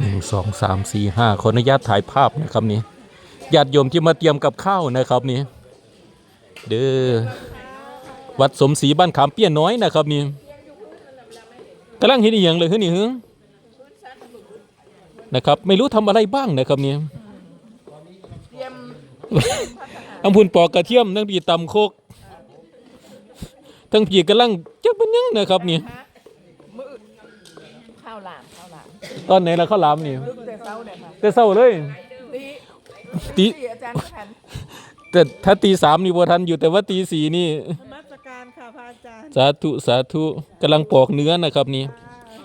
หนึ่งสองสามสี่ห้าขออนุญาตถ่ายภาพนะครับนี่ญาติโยมที่มาเตรียมกับข้าวนะครับนี่เด้อวัดสมศรีบ้านขามเปี้ยน้อยนะครับนี่กำลังเห็นอย่างเลยคือนี่ฮึนะครับไม่รู้ทำอะไรบ้างนะครับนี่ยอัมพุนปอกกระเทียมทั้งปีตำโคกทั้งปีกำลังจักเป็นยังนะครับนี่มือข้าวหลามข้าวหลาม ตอนไหนล่ะข้าวหลามนี่ลึกแต่เช้าเนี่ยค่ะแต่เศร้าเลย ตีตีสี่อาจารย์ก็ทันแต่ถ้าตีสามนี่บ่ทันอยู่แต่ว่าตีสี่นี่ นมัสการค่ะพระอาจารย์สาธุสาธุกำลังปอกเนื้อนะครับนี่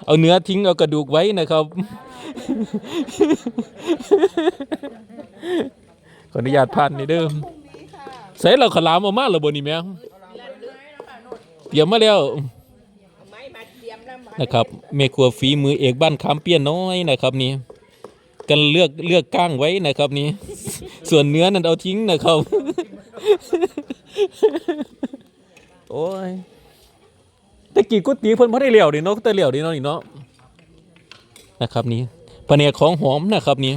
เอาเนื้อทิ้งเอากระดูกไว้นะครับ ขออนุญาตผ่านนี่เด้อใส่เราขาวหลามเอามาแล้วบ่นี่แม่เตรียมมาแล้ว นะครับเมครัวฝีมือเอกบ้านคำเปี้ยน้อยนะครับนี่กันเลือกเลือกก้างไว้นะครับนี่ส่วนเนื้อนั่นเอาทิ้งนะครับ โอ้ยตะกี้กุฏิเพิ่นบ่ได้เหลียวดิเนาะแต่เหลียวดิเนาะนี่เนาะนะครับนี่แผนกของหอมนะครับนี่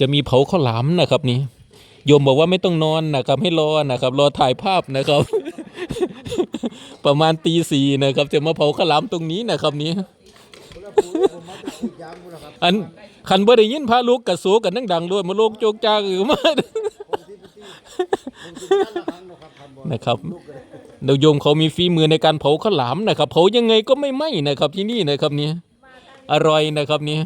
จะมีเผาข้าวหลามนะครับนี่โยมบอกว่าไม่ต้องนอนนะครับ ให้รอนะครับ รอถ่ายภาพนะครับ ประมาณตีสี่นะครับ จะมาเผาข้าวหลามตรงนี้นะครับนี่อันคันบ่ได้ยินพระลูกกระโสกันดังๆด้วยมาโลกโจกจากอือมานะครับเดี๋ยวโยมเขามีฝีมือในการเผาข้าวหลามนะครับเผายังไงก็ไม่ไหม้นะครับที่นี่นะครับนี่อร่อยนะครับนี่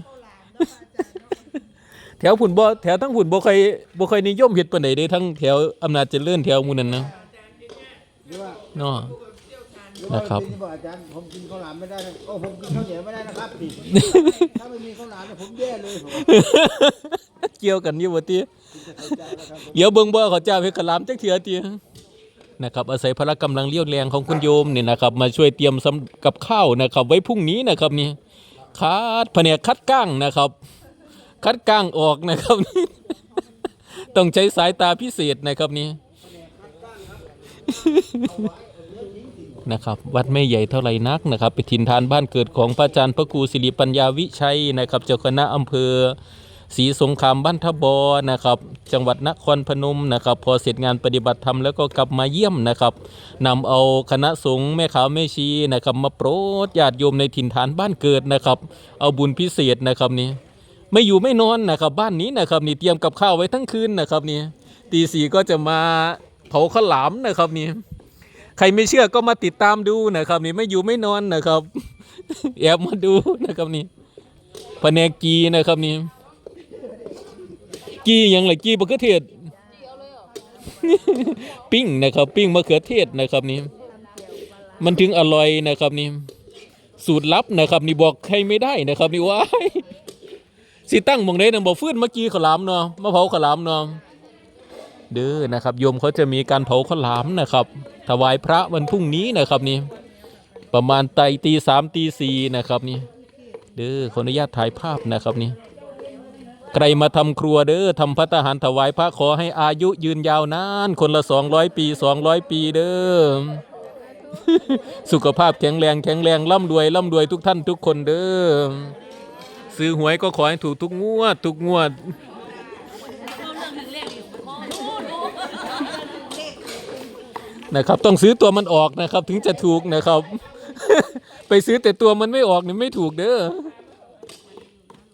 แถวผุนบ่แถวทั้งผุนบ่เคยบ่เคยนิยมเฮ็ดปานใดเด้ทั้งแถวอำนาจเจริญแถวหมู่นั้นนะหรือว่า เนาะหรือว่านะครับที่บอกอาจารย์ผมกินข้าวหลามไม่ได้นะโอ้ผมกินข้าวเหนียวไม่ได้นะครับพี่ถ้าไม่มีข้าวหลามเนี่ยผมแย่เลยผมเกี่ยวกันอยู่บ่ติเข้าใจแล้วครับผมเดี๋ยวเบิ่งบ่เขาเจ้าเฮ็ดข้าวหลามจักเทื่อตินะครับอาศัยพละกำลังเรี่ยวแรงของคุณโยมนี่นะครับมาช่วยเตรียมสำกับข้าวนะครับ ไว้พรุ่งนี้นะครับนี่คัดแผนกคัดก้างนะครับ คัดก้างออกนะครับ ต้องใช้สายตาพิเศษนะครับนี่ นะครับ วัดไม่ใหญ่เท่าไหร่นักนะครับเป็นถิ่นฐานบ้านเกิดของพระอาจารย์พระครูสิริปัญญาวิชัยนะครับ เจ้าคณะอำเภอศรีสงครามบ้านทบอนะครับ จังหวัดนครพนมนะครับ พอเสร็จงานปฏิบัติธรรมแล้วก็กลับมาเยี่ยมนะครับนำเอาคณะสงฆ์แม่ขาวแม่ชีนะครับ มาโปรดญาติโยมในถิ่นฐานบ้านเกิดนะครับ เอาบุญพิเศษนะครับนี่ไม่อยู่ไม่นอนนะครับ บ้านนี้นะครับนี่เตรียมกับข้าวไว้ทั้งคืนนะครับนี่ตีสี่ก็จะมา เผาข้าวหลามนะครับนี่ใครไม่เชื่อก็มาติดตามดูนะครับ นี่ไม่อยู่ไม่นอนนะครับ แอบมาดูนะครับนี่แผนกกีนะครับนี่กีหยังไรกีมะเขือเทศปิ้งนะครับ ปิ้งมะเขือเทศนะครับนี่มันถึงอร่อยนะครับนี่สูตรลับนะครับ นี่บอกใครไม่ได้นะครับ นี่ว้ายสิตั้งหมองได้นะบอกฟื้นเมื่อกี้ขาวหลามเนาะมะเผาขาวหลามเนาะ เด้อนะครับโยมเขาจะมีการเผาข้าวหลามนะครับ ถวายพระวันพรุ่งนี้นะครับนี่ประมาณไตตีสามตีสี่นะครับนี่เด้อขออนุญาตถ่ายภาพนะครับนี่ใครมาทำครัวเด้อทำพัตหารถวายพระขอให้อายุยืนยาวนานคนละสองร้อยปีสองร้อยปีเด้อสุขภาพแข็งแรงแข็งแรงร่ำรวยร่ำรวยทุกท่านทุกคนเด้อซื้อหวยก็ขอให้ถูกทุกงวด ทุกงวด นะครับ ต้องซื้อตัวมันออกนะครับ ถึงจะถูกนะครับ ไปซื้อแต่ตัวมันไม่ออกนี่ไม่ถูกเด้อ